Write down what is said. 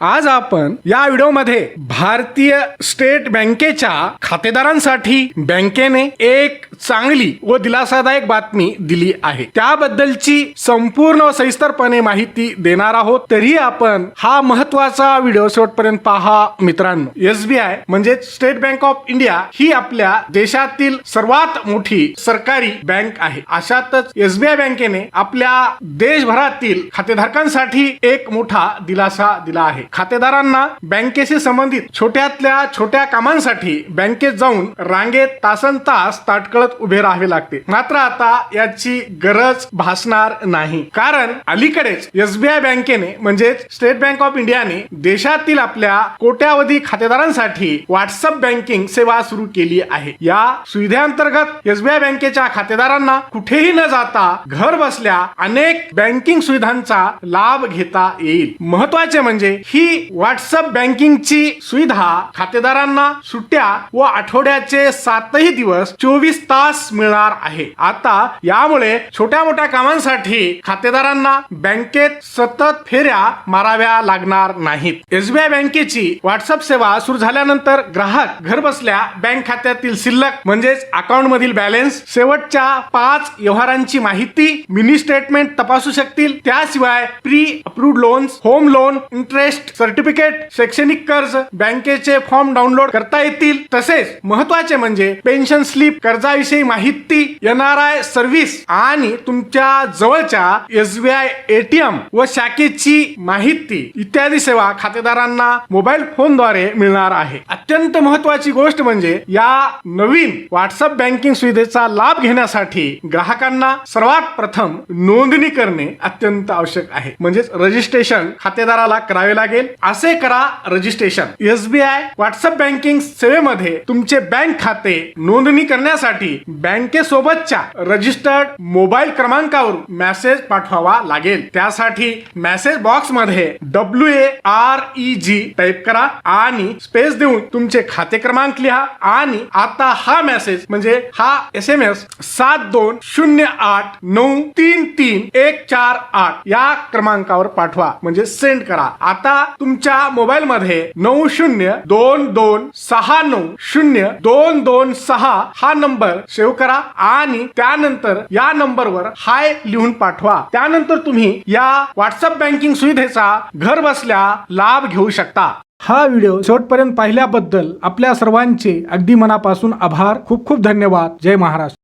आज आपण या व्हिडिओमध्ये भारतीय स्टेट बँकेच्या खातेदारांसाठी बँकेने एक चांगली व दिलासादायक बातमी दिली आहे. त्याबद्दलची संपूर्ण व सविस्तरपणे माहिती देणार आहोत. तरी आपण हा महत्त्वाचा व्हिडिओ शेवटपर्यंत पहा मित्रांनो. एसबीआय म्हणजे स्टेट बँक ऑफ इंडिया ही आपल्या देशातील सर्वात मोठी सरकारी बँक आहे. अशातच एसबीआय बँकेने आपल्या देशभरातील खातेधारकांसाठी एक मोठा दिलासा दिला आहे. खातेदारांना बँकेशी संबंधित छोट्यातल्या छोट्या कामांसाठी बँकेत जाऊन रांगेत तासन तास परत उभे राहावे लागते. मात्र आता याची गरज भासणार नाही. कारण अलीकडेच एसबीआय बँकेने म्हणजेच स्टेट बँक ऑफ इंडियाने देशातील आपल्या कोट्यावधी खातेदारांसाठी व्हॉट्सअप बँकिंग सेवा सुरू केली आहे. या सुविधेअंतर्गत एसबीआय बँकेच्या खातेदारांना कुठेही न जाता घर बसल्या अनेक बँकिंग सुविधांचा लाभ घेता येईल. महत्त्वाचे म्हणजे ही व्हॉट्सअप बँकिंगची सुविधा खातेदारांना सुट्ट्या व आठवड्याचे सातही दिवस चोवीस तास मिळणार आहे. आता यामुळे छोट्या मोठ्या कामांसाठी खातेदारांना बँकेत सतत फेऱ्या माराव्या लागणार नाहीत. एसबीआय बँकेची व्हॉट्सअप सेवा सुरू झाल्यानंतर ग्राहक घर बसल्या बँक खात्यातील शिल्लक म्हणजेच अकाउंट मधील बॅलन्स शेवटच्या पाच व्यवहारांची माहिती मिनी स्टेटमेंट तपासू शकतील. त्याशिवाय pre approve loans home loan interest certificate शैक्षणिक कर्ज बँकेचे फॉर्म डाउनलोड करता येतील. तसेच महत्त्वाचे म्हणजे पेन्शन स्लिप कर्जाविषयी माहिती एनआरआय सर्व्हिस आणि तुमच्या जवळच्या एसबीआय एटीएम व शाखेची माहिती इत्यादी सेवा खातेदारांना मोबाईल फोनद्वारे मिळणार आहे. अत्यंत महत्वाची गोष्ट म्हणजे या नवीन व्हॉट्सअप बँकिंग सुविधेचा लाभ घेण्यासाठी ग्राहकांना सर्वात प्रथम नोंदणी करणे अत्यंत आवश्यक आहे. म्हणजेच रजिस्ट्रेशन खातेदाराला करावे लागेल. असे करा रजिस्ट्रेशन एसबीआय व्हॉट्सअप बँकिंग सेवेमध्ये तुमचे बँक खाते नोंदणी करण्यासाठी बँकेसोबतच्या रजिस्टर्ड मोबाईल क्रमांकावर मेसेज पाठवावा लागेल. त्यासाठी मेसेज बॉक्समध्ये W A R E G type करा आणि स्पेस देऊन तुमचे खाते क्रमांक लिहा आणि आता हा मेसेज म्हणजे हा एस एम एस सात दोन शून्य आठ नऊ तीन तीन एक चार आठ या क्रमांकावर पाठवा. म्हणजे सेंड करा. आता तुमच्या मोबाईल मध्ये नऊ शून्य दोन दोन सहा नऊ शून्य दोन दोन सहा हा नंबर सेव्ह करा आणि त्यानंतर या नंबरवर हाय लिहून पाठवा. त्यानंतर तुम्ही या व्हॉट्सअप बँकिंग सुविधेचा घर बसल्या लाभ घेऊ शकता. हा व्हिडिओ शेवटपर्यंत पाहिल्याबद्दल आपल्या सर्वांचे अगदी मनापासून आभार. खूप खूप धन्यवाद. जय महाराष्ट्र.